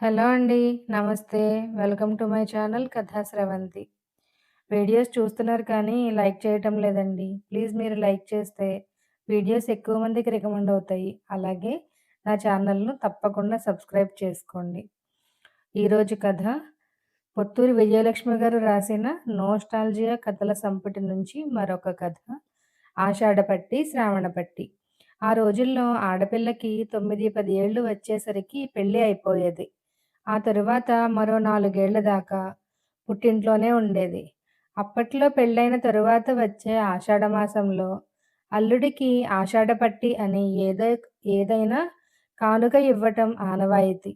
Hello అండి. నమస్తే. Welcome to my channel కథా స్రవంతి. వీడియోస్ చూస్తున్నారు కానీ లైక్ చేయటం లేదండి. ప్లీజ్ మీరు లైక్ చేస్తే వీడియోస్ ఎక్కువ మందికి రికమెండ్ అవుతాయి. అలాగే నా ఛానల్‌ను తప్పకుండా సబ్స్క్రైబ్ చేసుకోండి. ఈరోజు కథ పొత్తూరి విజయలక్ష్మి గారు రాసిన నోస్టాల్జియా కథల సంపుటి నుంచి మరొక కథ ఆషాఢపట్టి, శ్రావణపట్టి. ఆ రోజుల్లో ఆడపిల్లకి 9, 10 ఏళ్ళు వచ్చేసరికి పెళ్ళి అయిపోయేది. ఆ తరువాత మరో నాలుగేళ్ళ దాకా పుట్టింట్లోనే ఉండేది. అప్పట్లో పెళ్ళైన తరువాత వచ్చే ఆషాఢమాసంలో అల్లుడికి ఆషాఢపట్టి అని ఏదో ఏదైనా కానుక ఇవ్వటం ఆనవాయితీ.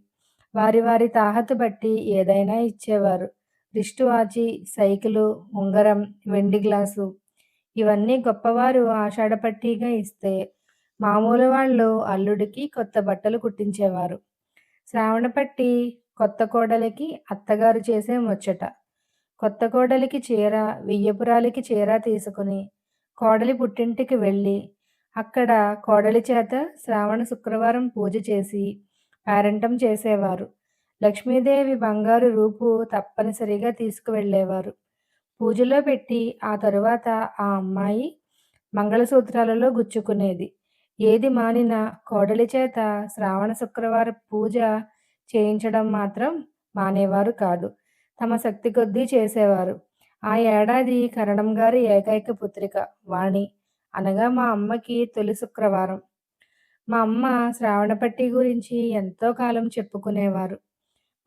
వారి వారి తాహతు బట్టి ఏదైనా ఇచ్చేవారు. రిస్టు వాచి, సైకిలు, ఉంగరం, వెండి గ్లాసు ఇవన్నీ గొప్పవారు ఆషాఢపట్టిగా ఇస్తే మామూలు వాళ్ళు అల్లుడికి కొత్త బట్టలు కుట్టించేవారు. శ్రావణపట్టి కొత్త కోడలికి అత్తగారు చేసే ముచ్చట. కొత్త కోడలికి చీర, వెయ్యపురాలికి చీర తీసుకుని కోడలి పుట్టింటికి వెళ్ళి అక్కడ కోడలి చేత శ్రావణ శుక్రవారం పూజ చేసి పేరంటం చేసేవారు. లక్ష్మీదేవి బంగారు రూపు తప్పనిసరిగా తీసుకువెళ్ళేవారు. పూజలో పెట్టి ఆ తరువాత ఆ అమ్మాయి మంగళసూత్రాలలో గుచ్చుకునేది. ఏది మానినా కోడలి చేత శ్రావణ శుక్రవారం పూజ చేయించడం మాత్రం మానేవారు కాదు. తమ శక్తి కొద్దీ చేసేవారు. ఆ ఏడాది కరణం గారి ఏకైక పుత్రిక వాణి. అనగా మా అమ్మకి తొలి శుక్రవారం. మా అమ్మ శ్రావణపట్టి గురించి ఎంతో కాలం చెప్పుకునేవారు.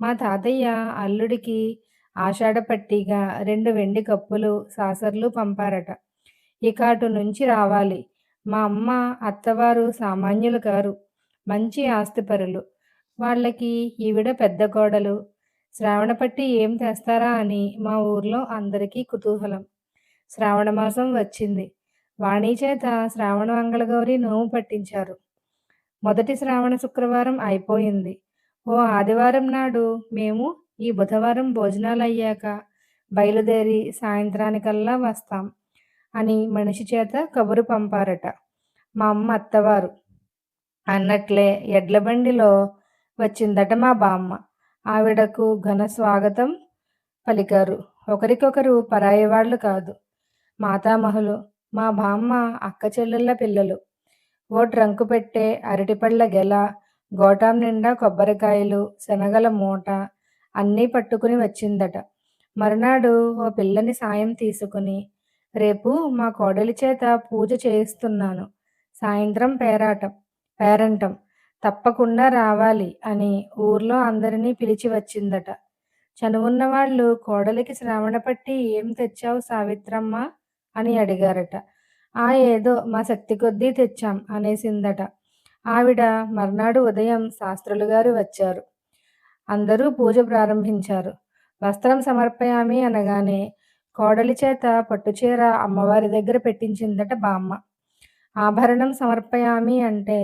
మా తాతయ్య అల్లుడికి ఆషాఢపట్టిగా రెండు వెండి కప్పులు, సాసర్లు పంపారట. ఇక అటు నుంచి రావాలి. మా అమ్మ అత్తవారు సామాన్యులు కారు. మంచి ఆస్తిపరులు. వాళ్ళకి ఈవిడ పెద్ద గోడలు శ్రావణపట్టి ఏం తెస్తారా అని మా ఊర్లో అందరికీ కుతూహలం. శ్రావణ మాసం వచ్చింది. వాణి చేత శ్రావణ మంగళగౌరి నోము పట్టించారు. మొదటి శ్రావణ శుక్రవారం అయిపోయింది. ఓ ఆదివారం నాడు మేము ఈ బుధవారం భోజనాలు అయ్యాక బయలుదేరి సాయంత్రానికల్లా వస్తాం అని మనిషి చేత కబురు పంపారట. మా అమ్మ అత్తవారు. అన్నట్లే ఎడ్లబండిలో వచ్చిందట మా బామ్మ. ఆవిడకు ఘన స్వాగతం పలికారు. ఒకరికొకరు పరాయివాళ్ళు కాదు. మాతామహులు. మా బామ్మ అక్క చెల్లెళ్ళ పిల్లలు. ఓ ట్రంకు పెట్టే అరటిపళ్ళ గెల, గోటాం నిండా కొబ్బరికాయలు, శనగల మూట అన్నీ పట్టుకుని వచ్చిందట. మరునాడు ఓ పిల్లని సాయం తీసుకుని రేపు మా కోడలి చేత పూజ చేయిస్తున్నాను. సాయంత్రం పేరాటం పేరంటం. తప్పకుండా రావాలి అని ఊర్లో అందరినీ పిలిచి వచ్చిందట. చనువున్న వాళ్ళు కోడలికి శ్రావణపట్టి ఏం తెచ్చావు సావిత్రమ్మ అని అడిగారట. ఆ ఏదో మా శక్తి కొద్దీ తెచ్చాం అనేసిందట. ఆవిడ మర్నాడు ఉదయం శాస్త్రులు గారు వచ్చారు. అందరూ పూజ ప్రారంభించారు. వస్త్రం సమర్పయామి అనగానే కోడలి చేత పట్టుచీర అమ్మవారి దగ్గర పెట్టించిందట బామ్మ. ఆభరణం సమర్పయామి అంటే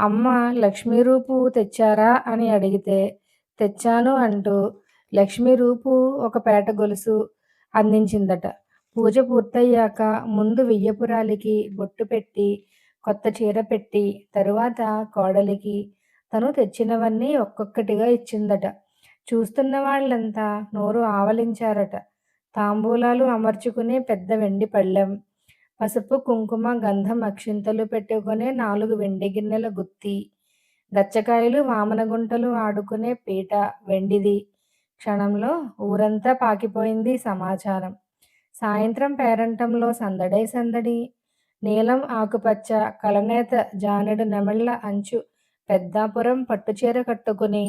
అమ్మ లక్ష్మీ రూపు తెచ్చారా అని అడిగితే తెచ్చాను అంటూ లక్ష్మీ రూపు ఒక పేట గొలుసు అందించిందట. పూజ పూర్తయ్యాక ముందు వెయ్యపురాలికి బొట్టు పెట్టి కొత్త చీర పెట్టి తరువాత కోడలికి తను తెచ్చినవన్నీ ఒక్కొక్కటిగా ఇచ్చిందట. చూస్తున్న వాళ్ళంతా నోరు ఆవలించారట. తాంబూలాలు అమర్చుకునే పెద్ద వెండి పళ్ళెం, పసుపు, కుంకుమ, గంధం, అక్షింతలు పెట్టుకునే నాలుగు వెండి గిన్నెల గుత్తి, గచ్చకాయలు, వామనగుంటలు ఆడుకునే పీట వెండిది. క్షణంలో ఊరంతా పాకిపోయింది సమాచారం. సాయంత్రం పేరంటంలో సందడే సందడి. నీలం ఆకుపచ్చ కలనేత జానెడు నెమళ్ళ అంచు పెద్దాపురం పట్టుచీర కట్టుకుని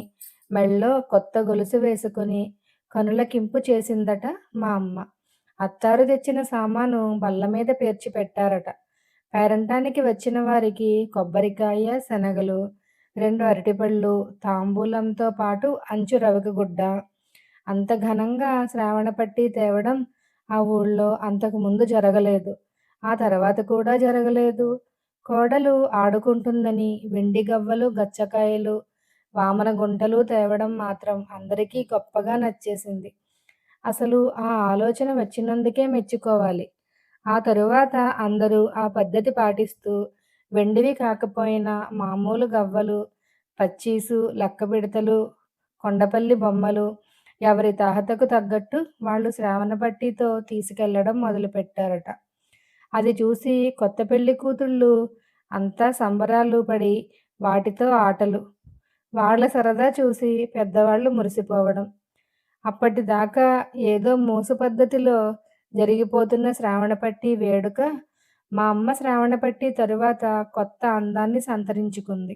మెళ్ళో కొత్త గొలుసు వేసుకుని కనులకింపు చేసిందట మా అమ్మ. అత్తారు తెచ్చిన సామాను బల్ల మీద పేర్చి పెట్టారట. పేరంటానికి వచ్చిన వారికి కొబ్బరికాయ, శనగలు, రెండు అరటిపళ్ళు, తాంబూలంతో పాటు అంచు రవికగుడ్డ. అంత ఘనంగా శ్రావణపట్టి తేవడం ఆ ఊళ్ళో అంతకు ముందు జరగలేదు. ఆ తర్వాత కూడా జరగలేదు. కోడలు ఆడుకుంటుందని వెండి గవ్వలు, గచ్చకాయలు, వామన గుంటలు తేవడం మాత్రం అందరికీ గొప్పగా నచ్చేసింది. అసలు ఆ ఆలోచన వచ్చినందుకే మెచ్చుకోవాలి. ఆ తరువాత అందరూ ఆ పద్ధతి పాటిస్తూ వెండివి కాకపోయినా మామూలు గవ్వలు, పచ్చీసు, లక్కపిడతలు కొండపల్లి బొమ్మలు ఎవరి తాహతకు తగ్గట్టు వాళ్ళు శ్రావణ పట్టితో తీసుకెళ్ళడం మొదలుపెట్టారట. అది చూసి కొత్త పెళ్ళి కూతుళ్ళు అంతా సంబరాలు పడి వాటితో ఆటలు. వాళ్ళ సరదా చూసి పెద్దవాళ్ళు మురిసిపోవడం. అప్పటిదాకా ఏదో మూసు పద్ధతిలో జరిగిపోతున్న శ్రావణపట్టి వేడుక మా అమ్మ శ్రావణపట్టి తరువాత కొత్త అందాన్ని సంతరించుకుంది.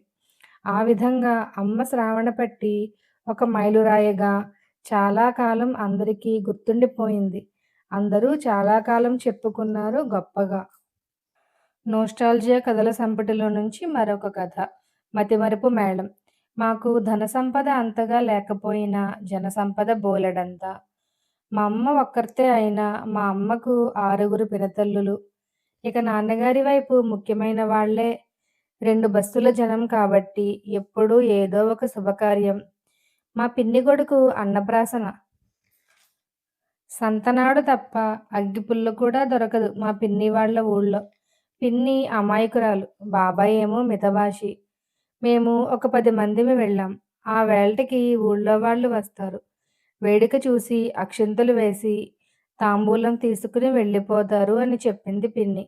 ఆ విధంగా అమ్మ శ్రావణపట్టి ఒక మైలురాయిగా చాలా కాలం అందరికీ గుర్తుండిపోయింది. అందరూ చాలా కాలం చెప్పుకున్నారు గొప్పగా. నోస్టాల్జియా కథల సంపుటిలో నుంచి మరొక కథ. మతిమరుపు మేడం. మాకు ధన సంపద అంతగా లేకపోయినా జన సంపద బోలెడంతా. మా అమ్మ ఒక్కరితే అయినా మా అమ్మకు ఆరుగురు పినతల్లులు. ఇక నాన్నగారి వైపు ముఖ్యమైన వాళ్ళే. రెండు బస్సుల జనం కాబట్టి ఎప్పుడూ ఏదో ఒక శుభకార్యం. మా పిన్ని కొడుకు అన్నప్రాసన. సంతనాడు తప్ప అగ్గిపుల్ల కూడా దొరకదు మా పిన్ని వాళ్ళ ఊళ్ళో. పిన్ని అమాయకురాలు. బాబాయ్ ఏమో మితభాషి. మేము ఒక పది మందిమి వెళ్ళాం. ఆ వేళటికి ఊళ్ళో వాళ్ళు వస్తారు. వేడుక చూసి అక్షింతలు వేసి తాంబూలం తీసుకుని వెళ్ళిపోతారు అని చెప్పింది పిన్ని.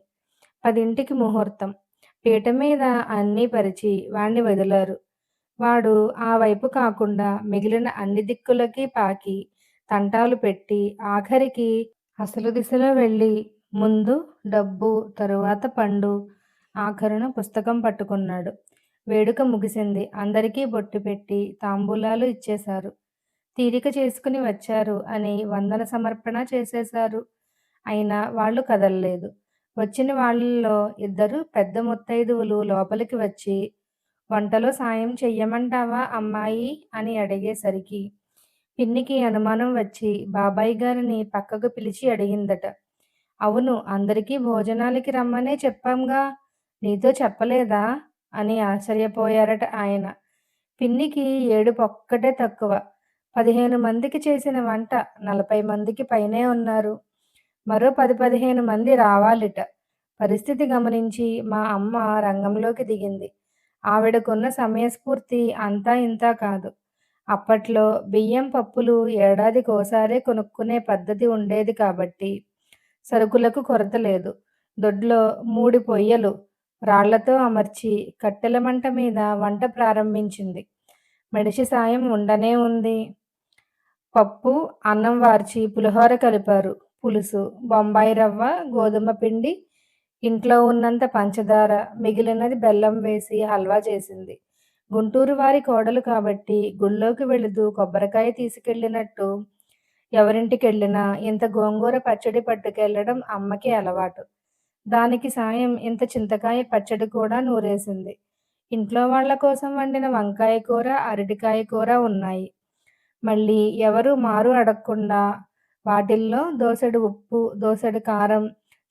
పదింటికి ముహూర్తం. పీట మీద అన్నీ పరిచి వాణ్ణి వదిలారు. వాడు ఆ వైపు కాకుండా మిగిలిన అన్ని దిక్కులకి పాకి తంటాలు పెట్టి ఆఖరికి అసలు దిశలో వెళ్ళి ముందు డబ్బు తరువాత పండు ఆఖరున పుస్తకం పట్టుకున్నాడు. వేడుక ముగిసింది. అందరికీ బొట్టు పెట్టి తాంబూలాలు ఇచ్చేశారు. తీరిక చేసుకుని వచ్చారు అని వందన సమర్పణ చేసేశారు. అయినా వాళ్ళు కదలలేదు. వచ్చిన వాళ్ళల్లో ఇద్దరు పెద్ద ముత్తైదువులు లోపలికి వచ్చి వంటలో సాయం చెయ్యమంటావా అమ్మాయి? అని అడిగేసరికి పిన్నికి అనుమానం వచ్చి బాబాయ్ గారిని పక్కకు పిలిచి అడిగిందట. అవును అందరికీ భోజనాలకి రమ్మనే చెప్పాంగా. నీతో చెప్పలేదా? అని ఆశ్చర్యపోయారట ఆయన. పిన్నికి ఏడుపు ఒక్కటే తక్కువ. పదిహేను మందికి చేసిన వంట నలభై మందికి పైనే ఉన్నారు. మరో పది పదిహేను మంది రావాలిట. పరిస్థితి గమనించి మా అమ్మ రంగంలోకి దిగింది. ఆవిడకున్న సమయస్ఫూర్తి అంతా ఇంతా కాదు. అప్పట్లో బియ్యం పప్పులు ఏడాదికోసారే కొనుక్కునే పద్ధతి ఉండేది కాబట్టి సరుకులకు కొరత లేదు. దొడ్లో మూడి పొయ్యలు రాళ్ళతో అమర్చి కట్టెల మంట మీద వంట ప్రారంభించింది. మెడిసి సాయం ఉండనే ఉంది. పప్పు అన్నం వార్చి పులిహోర కలిపారు. పులుసు బొంబాయి రవ్వ గోధుమ పిండి ఇంట్లో ఉన్నంత పంచదార మిగిలినది బెల్లం వేసి హల్వా చేసింది. గుంటూరు వారి కోడలు కాబట్టి గుళ్ళోకి వెళుతూ కొబ్బరికాయ తీసుకెళ్ళినట్టు ఎవరింటికెళ్ళినా ఇంత గోంగూర పచ్చడి పట్టుకెళ్ళడం అమ్మకి అలవాటు. దానికి సాయం ఇంత చింతకాయ పచ్చడి కూడా నూరేసింది. ఇంట్లో వాళ్ళ కోసం వండిన వంకాయ కూర అరటికాయ కూర ఉన్నాయి. మళ్ళీ ఎవరు మారు అడగకుండా వాటిల్లో దోసెడు ఉప్పు దోసెడు కారం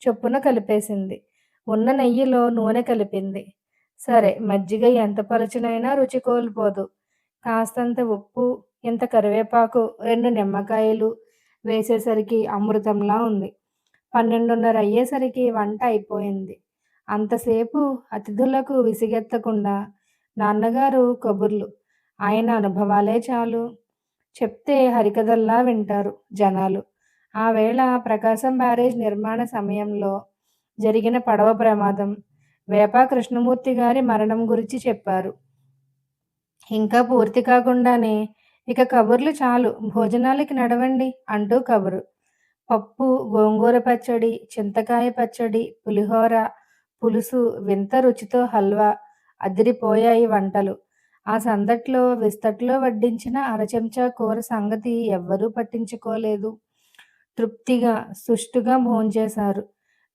చొప్పున కలిపేసింది. ఉన్న నెయ్యిలో నూనె కలిపింది. సరే మజ్జిగ ఎంత పరచునైనా రుచి కోల్పోదు. కాస్తంత ఉప్పు ఇంత కరివేపాకు రెండు నిమ్మకాయలు వేసేసరికి అమృతంలా ఉంది. పన్నెండున్నర అయ్యేసరికి వంట అయిపోయింది. అంతసేపు అతిథులకు విసిగెత్తకుండా నాన్నగారు కబుర్లు. ఆయన అనుభవాలే చాలు. చెప్తే హరికథల్లా వింటారు జనాలు. ఆ వేళ ప్రకాశం బ్యారేజ్ నిర్మాణ సమయంలో జరిగిన పడవ ప్రమాదం వేపా కృష్ణమూర్తి గారి మరణం గురించి చెప్పారు. ఇంకా పూర్తి కాకుండానే ఇక కబుర్లు చాలు. భోజనాలకి నడవండి అంటూ కబురు. పప్పు గోంగూర పచ్చడి చింతకాయ పచ్చడి పులిహోర పులుసు వింత రుచితో హల్వా అదిరిపోయాయి వంటలు. ఆ సందట్లో విస్తట్లో వడ్డించిన అరచెంచా కూర సంగతి ఎవ్వరూ పట్టించుకోలేదు. తృప్తిగా సుష్టుగా భోంచేశారు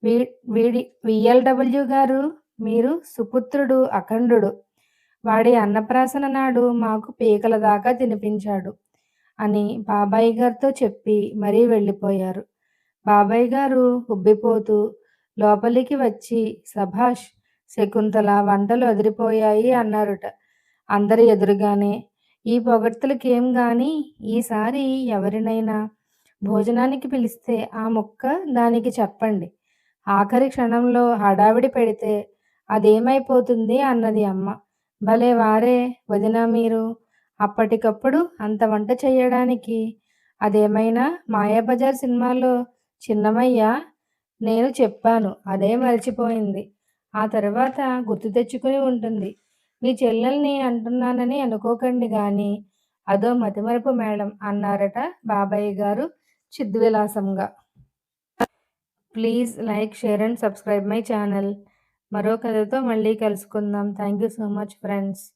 వీ వీడి విఎల్డబ్ల్యూ గారు మీరు సుపుత్రుడు అఖండుడు. వాడి అన్నప్రాసన నాడు మాకు పీకల దాకా తినిపించాడు. అని బాబాయ్ గారితో చెప్పి మరీ వెళ్ళిపోయారు. బాబాయ్ గారు ఉబ్బిపోతూ లోపలికి వచ్చి సభాష్ శకుంతల వంటలు అదిరిపోయాయి అన్నారుట. అందరి ఎదురుగానే ఈ పొగడ్తలకేం గాని ఈసారి ఎవరినైనా భోజనానికి పిలిస్తే ఆ ముక్క దానికి చెప్పండి. ఆఖరి క్షణంలో హడావిడి పెడితే అదేమైపోతుంది అన్నది అమ్మ. భలే వారే వదిన మీరు అప్పటికప్పుడు అంత వంట చేయడానికి అదేమైనా మాయాబజార్ సినిమాలో చిన్నమయ్య నేను చెప్పాను అదే మర్చిపోయింది. ఆ తర్వాత గుర్తు తెచ్చుకుని ఉంటుంది. మీ చెల్లెల్ని అంటున్నానని అనుకోకండి కానీ అదో మతిమరపు మేడం అన్నారట బాబాయ్ గారు చిద్విలాసంగా. Please like share and subscribe my channel. మరో కథతో మళ్ళీ కలుసుకుందాం. Thank you so much friends.